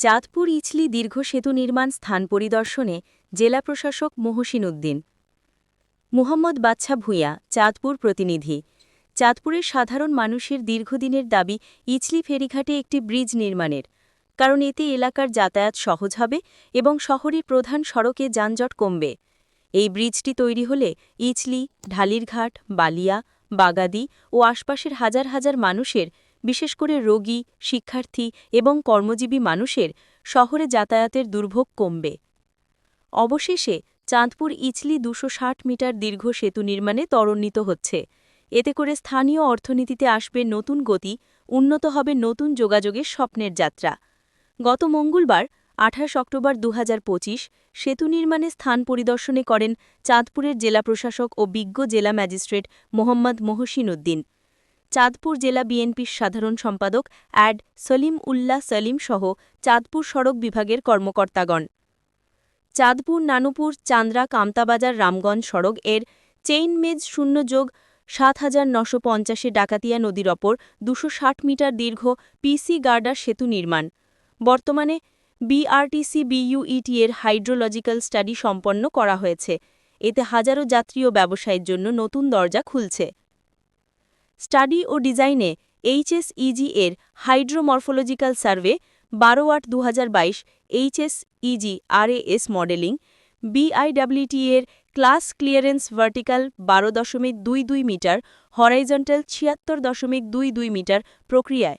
চাঁদপুর ইচলি দীর্ঘ সেতু নির্মাণ স্থান পরিদর্শনে জেলা প্রশাসক মহসিন উদ্দিন মুহম্মদ বাচ্চা ভূঁইয়া, চাঁদপুর প্রতিনিধি। চাঁদপুরের সাধারণ মানুষের দীর্ঘদিনের দাবি ইচলি ফেরিঘাটে একটি ব্রিজ নির্মাণের। কারণ এতে এলাকার যাতায়াত সহজ হবে এবং শহরের প্রধান সড়কে যানজট কমবে। এই ব্রিজটি তৈরি হলে ইচলি ঢালিরঘাট, বালিয়া, বাগাদি ও আশপাশের হাজার হাজার মানুষের বিশেষ করে রোগী, শিক্ষার্থী এবং কর্মজীবী মানুষের শহরে যাতায়াতের দুর্ভোগ কমবে। অবশেষে চাঁদপুর ইচলি দুশো মিটার দীর্ঘ সেতু নির্মাণে ত্বরান্বিত হচ্ছে। এতে করে স্থানীয় অর্থনীতিতে আসবে নতুন গতি, উন্নত হবে নতুন যোগাযোগের স্বপ্নের যাত্রা। গত মঙ্গলবার, আঠাশ অক্টোবর দু হাজার পঁচিশ, সেতু নির্মাণে স্থান পরিদর্শনে করেন চাঁদপুরের জেলা প্রশাসক ও বিজ্ঞ জেলা ম্যাজিস্ট্রেট মোহাম্মদ মহসিন উদ্দিন। চাঁদপুর জেলা বিএনপির সাধারণ সম্পাদক অ্যাড সলিম উল্লাহ সলিম সহ চাঁদপুর সড়ক বিভাগের কর্মকর্তাগণ। চাঁদপুর নানুপুর চান্দ্রা কামতাবাজার রামগঞ্জ সড়ক এর চেইন মেজ শূন্য যোগ সাত হাজার নশো পঞ্চাশে ডাকাতিয়া নদীর ওপর দুশো মিটার দীর্ঘ পিসি গার্ডার সেতু নির্মাণ। বর্তমানে বিআরটিসি বিইউইটি এর হাইড্রোলজিক্যাল স্টাডি সম্পন্ন করা হয়েছে। এতে হাজারো যাত্রী ও ব্যবসায়ের জন্য নতুন দরজা খুলছে। স্টাডি ও ডিজাইনে এইচএসইজি এর হাইড্রোমরফোলজিক্যাল সার্ভে বারো আট দু এইচএসইজি আরএএস মডেলিং বিআইডব্লিউটি এর ক্লাস ক্লিয়ারেন্স ভার্টিক্যাল বারো দশমিক দুই দুই মিটার, হরাইজন্টাল ছিয়াত্তর দশমিক দুই দুই মিটার প্রক্রিয়ায়।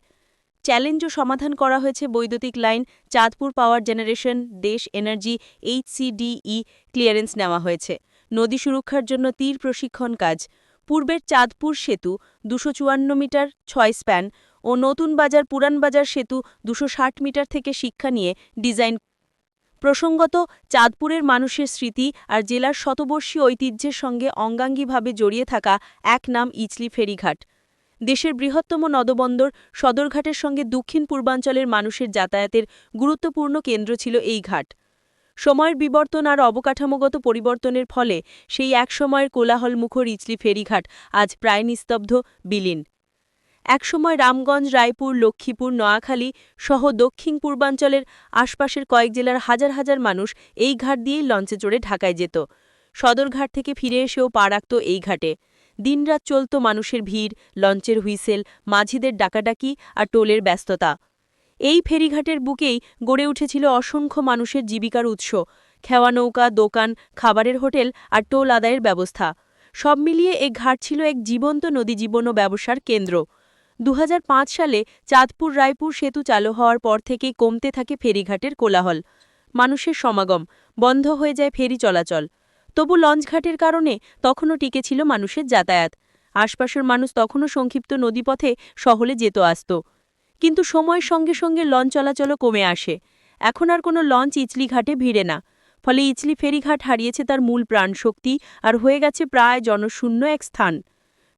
চ্যালেঞ্জও সমাধান করা হয়েছে বৈদ্যুতিক লাইন, চাঁদপুর পাওয়ার জেনারেশন, দেশ এনার্জি এইচসিডিই ক্লিয়ারেন্স নেওয়া হয়েছে। নদী সুরক্ষার জন্য তীর প্রশিক্ষণ কাজ। পূর্বের চাঁদপুর সেতু দুশো মিটার, ছয় স্প্যান ও নতুন বাজার পুরান বাজার সেতু দুশো মিটার থেকে শিক্ষা নিয়ে ডিজাইন প্রসঙ্গত, চাঁদপুরের মানুষের স্মৃতি আর জেলার শতবর্ষী ঐতিহ্যের সঙ্গে অঙ্গাঙ্গীভাবে জড়িয়ে থাকা এক নাম ইচলি ফেরিঘাট। দেশের বৃহত্তম নদবন্দর সদরঘাটের সঙ্গে দক্ষিণ পূর্বাঞ্চলের মানুষের যাতায়াতের গুরুত্বপূর্ণ কেন্দ্র ছিল এই ঘাট। সময়ের বিবর্তন আর অবকাঠামোগত পরিবর্তনের ফলে সেই এক একসময়ের কোলাহলমুখর ইচলি ফেরিঘাট আজ প্রায় নিস্তব্ধ, বিলীন। একসময় রামগঞ্জ, রায়পুর, লক্ষ্মীপুর, নোয়াখালী সহ দক্ষিণ পূর্বাঞ্চলের আশপাশের কয়েক জেলার হাজার হাজার মানুষ এই ঘাট দিয়েই লঞ্চে চড়ে ঢাকায় যেত। সদরঘাট থেকে ফিরে এসেও পা রাখত এই ঘাটে। দিনরাত চলত মানুষের ভিড়, লঞ্চের হুইসেল, মাঝিদের ডাকাডাকি আর টোলের ব্যস্ততা। এই ফেরিঘাটের বুকেই গড়ে উঠেছিল অসংখ্য মানুষের জীবিকার উৎস, খেওয়া নৌকা, দোকান, খাবারের হোটেল আর টোল আদায়ের ব্যবস্থা। সব মিলিয়ে এ ঘাট ছিল এক জীবন্ত নদী জীবন ও ব্যবসার কেন্দ্র। দু হাজার পাঁচ সালে চাঁদপুর রায়পুর সেতু চালু হওয়ার পর থেকেই কমতে থাকে ফেরিঘাটের কোলাহল। মানুষের সমাগম, বন্ধ হয়ে যায় ফেরি চলাচল। তবু লঞ্চঘাটের কারণে তখনও টিকে ছিল মানুষের যাতায়াত। আশপাশের মানুষ তখনও সংক্ষিপ্ত নদীপথে শহরে যেত আসত। কিন্তু সময়ের সঙ্গে সঙ্গে লঞ্চ চলাচলও কমে আসে। এখন আর কোনো লঞ্চ ইচলি ঘাটে ভিড়ে না। ফলে ইচলি ফেরিঘাট হারিয়েছে তার মূল প্রাণশক্তি আর হয়ে গেছে প্রায় জনশূন্য এক স্থান।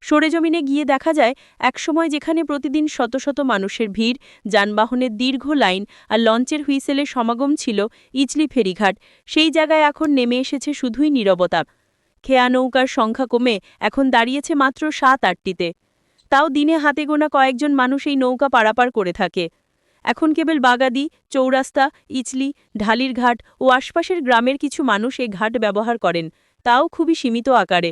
সরেজমিনে গিয়ে দেখা যায়, একসময় যেখানে প্রতিদিন শত শত মানুষের ভিড়, যানবাহনের দীর্ঘ লাইন আর লঞ্চের হুইসেলের সমাগম ছিল ইচলি ফেরিঘাট। সেই জায়গায় এখন নেমে এসেছে শুধুই নীরবতা। খেয়া নৌকার সংখ্যা কমে এখন দাঁড়িয়েছে মাত্র সাত আটটিতে। তাও দিনে হাতে গোনা কয়েকজন মানুষ এই নৌকা পারাপার করে থাকে। এখন কেবল বাগাদি, চৌরাস্তা, ইচলি, ঢালির ঘাট ও আশপাশের গ্রামের কিছু মানুষ এই ঘাট ব্যবহার করেন, তাও খুবই সীমিত আকারে।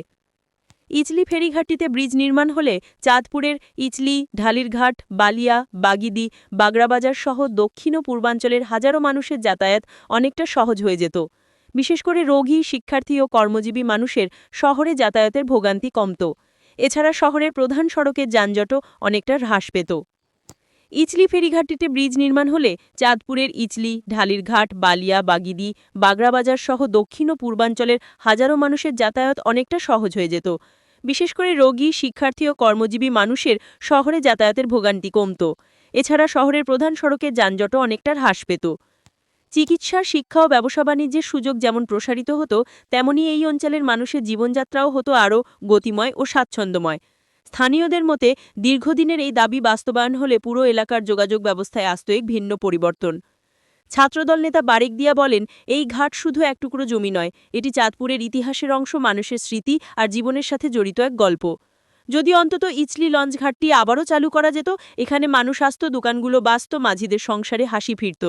ইচলি ফেরিঘাটটিতে ব্রিজ নির্মাণ হলে চাঁদপুরের ইচলি ঢালিরঘাট বালিয়া, বাগিদি, বাগড়াবাজার সহ দক্ষিণ ও পূর্বাঞ্চলের হাজারো মানুষের যাতায়াত অনেকটা সহজ হয়ে যেত। বিশেষ করে রোগী, শিক্ষার্থী ও কর্মজীবী মানুষের শহরে যাতায়াতের ভোগান্তি কমত। এছাড়া শহরের প্রধান সড়কের যানজটও অনেকটা হ্রাস পেত। ইচলি ফেরিঘাটটিতে ব্রিজ নির্মাণ হলে চাঁদপুরের ইচলি, ঢালিরঘাট, বালিয়া, বাগিদি, বাগড়াবাজার সহ দক্ষিণ ও পূর্বাঞ্চলের হাজারো মানুষের যাতায়াত অনেকটা সহজ হয়ে যেত। বিশেষ করে রোগী, শিক্ষার্থী ও কর্মজীবী মানুষের শহরে যাতায়াতের ভোগান্তি কমত। এছাড়া শহরের প্রধান সড়কের যানজটও অনেকটা হ্রাস পেত। চিকিৎসা শিক্ষা ও ব্যবসা বাণিজ্যের সুযোগ যেমন প্রসারিত হতো, তেমনি এই অঞ্চলের মানুষের জীবনযাত্রাও হতো আরও গতিময় ও স্বাচ্ছন্দ্যময়। স্থানীয়দের মতে, দীর্ঘদিনের এই দাবি বাস্তবায়ন হলে পুরো এলাকার যোগাযোগ ব্যবস্থায় আসত এক ভিন্ন পরিবর্তন। ছাত্রদল নেতা বারেক দিয়া বলেন, এই ঘাট শুধু এক টুকরো জমি নয়, এটি চাঁদপুরের ইতিহাসের অংশ, মানুষের স্মৃতি আর জীবনের সাথে জড়িত এক গল্প। যদি অন্তত ইচলি লঞ্চ ঘাটটি আবারও চালু করা যেত, এখানে মানুষ আসত, দোকানগুলো বাস্ত মাঝিদের সংসারে হাসি ফিরত।